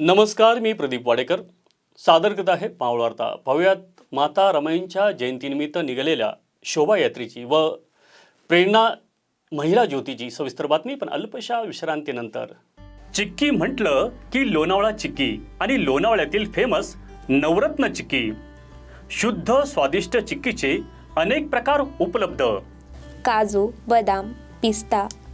नमस्कार मी प्रदीप वाडेकर. सादर करत आहे मावळ वार्ता. पाहुयात माता रमाईंच्या जयंतीनिमित्त निघालेल्या शोभायात्रेची व प्रेरणा महिला ज्योतीची सविस्तर बातमी पण अल्पशा विश्रांतीनंतर. चिक्की म्हटलं की लोणावळा चिक्की आणि लोणावळ्यातील फेमस नवरत्न चिक्की. शुद्ध स्वादिष्ट चिक्कीचे अनेक प्रकार उपलब्ध. काजू बदाम पिस्ता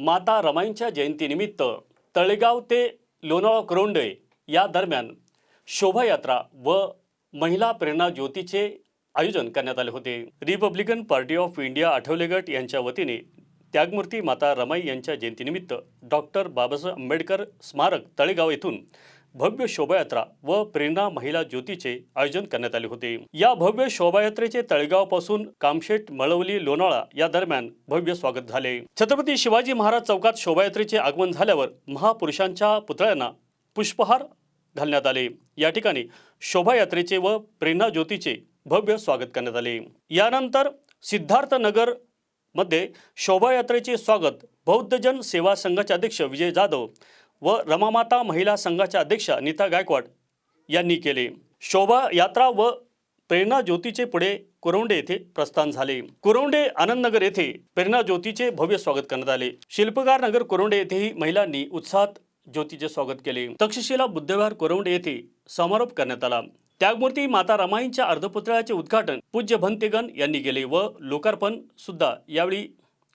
माता रमाईंच्या जयंतीनिमित्त तळेगाव ते लोणावळा करोंडे या दरम्यान शोभायात्रा व महिला प्रेरणा ज्योतीचे आयोजन करण्यात आले होते. Republican party of India Athawale गट यांच्या वतीने त्यागमूर्ती माता रमाई यांच्या जयंतीनिमित्त डॉक्टर बाबासाहेब आंबेडकर स्मारक तळेगाव येथून भव्य शोभायात्रा व प्रेरणा महिला ज्योतीचे आयोजन करण्यात आले होते. या भव्य शोभायात्रेचे तळेगावपासून कामशेट मळवली लोणाळा या दरम्यान भव्य स्वागत झाले. छत्रपती शिवाजी महाराज चौकात शोभायात्रेचे आगमन झाल्यावर महापुरुषांच्या पुतळ्यांना पुष्पहार घालण्यात आले. या ठिकाणी शोभायात्रेचे व प्रेरणा ज्योतीचे भव्य स्वागत करण्यात आले. यानंतर सिद्धार्थनगरमध्ये शोभायात्रेचे स्वागत बौद्धजन सेवा संघाचे अध्यक्ष विजय जाधव व रमामाता महिला संघाच्या अध्यक्षा नीता गायकवाड यांनी केले. शोभा यात्रा व प्रेरणा ज्योतीचे पुढे कुरवंडे येथे प्रस्थान झाले. कुरवंडे आनंदनगर येथे प्रेरणा ज्योतीचे भव्य स्वागत करण्यात आले. शिल्पकार नगर कुरवंडे येथेही महिलांनी उत्साहात ज्योतीचे स्वागत केले. तक्षशिला बुद्धविहार कुरवंडे येथे समारोप करण्यात आला. त्यागमूर्ती माता रमाईंच्या अर्धपुतळ्याचे उद्घाटन पूज्य भंतेगण यांनी केले व लोकार्पण सुद्धा यावेळी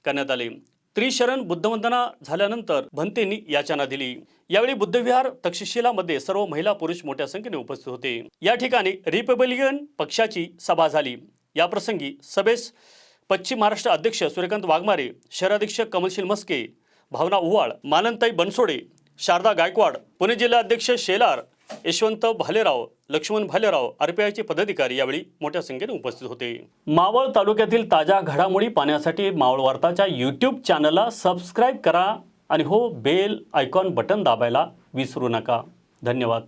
करण्यात आले. त्रिशरण बुद्धवंदना झाल्यानंतर भंतेंनी याचना दिली. यावेळी बुद्धविहार तक्षशिलामध्ये सर्व महिला पुरुष मोठ्या संख्येने उपस्थित होते. या ठिकाणी रिपब्लिकन पक्षाची सभा झाली. या प्रसंगी सभेस पश्चिम महाराष्ट्र अध्यक्ष सूर्यकांत वाघमारे शहराध्यक्ष कमलशील मस्के भावना उव्हाळ मानंताई बनसोडे शारदा गायकवाड पुणे जिल्हा अध्यक्ष शेलार यशवंत भालेराव लक्ष्मण भालेराव आरपीआयचे पदाधिकारी यावेळी मोठ्या संख्येने उपस्थित होते. मावळ तालुक्यातील ताज्या घडामोडी पाहण्यासाठी मावळ वार्ताच्या यूट्यूब चॅनलला सबस्क्राईब करा आणि हो बेल आयकॉन बटन दाबायला विसरू नका. धन्यवाद.